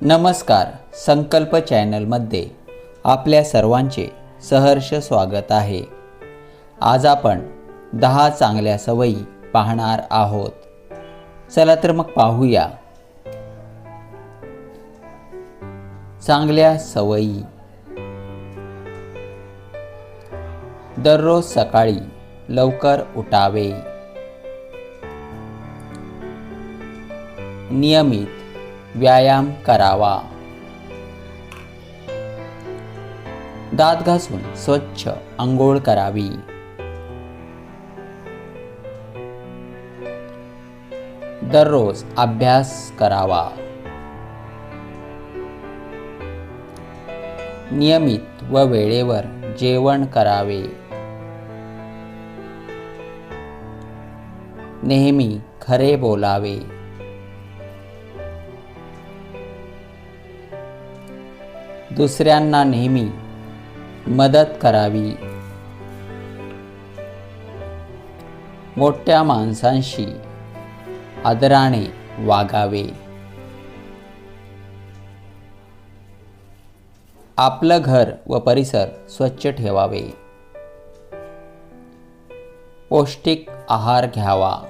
नमस्कार संकल्प चॅनलमध्ये आपल्या सर्वांचे सहर्ष स्वागत आहे. आज आपण दहा चांगल्या सवयी पाहणार आहोत. चला तर मग पाहूया. चांगल्या सवयी. दररोज सकाळी लवकर उठावे. नियमित व्यायाम करावा. दात घासून स्वच्छ आंघोळ करावी. दररोज अभ्यास करावा. नियमित व वेळेवर जेवण करावे. नेहमी खरे बोलावे. दुसऱ्यांना नेहमी मदत करावी. मोठ्या माणसांशी आदराने वागावे. आपलं घर व परिसर स्वच्छ ठेवावे. पौष्टिक आहार घ्यावा.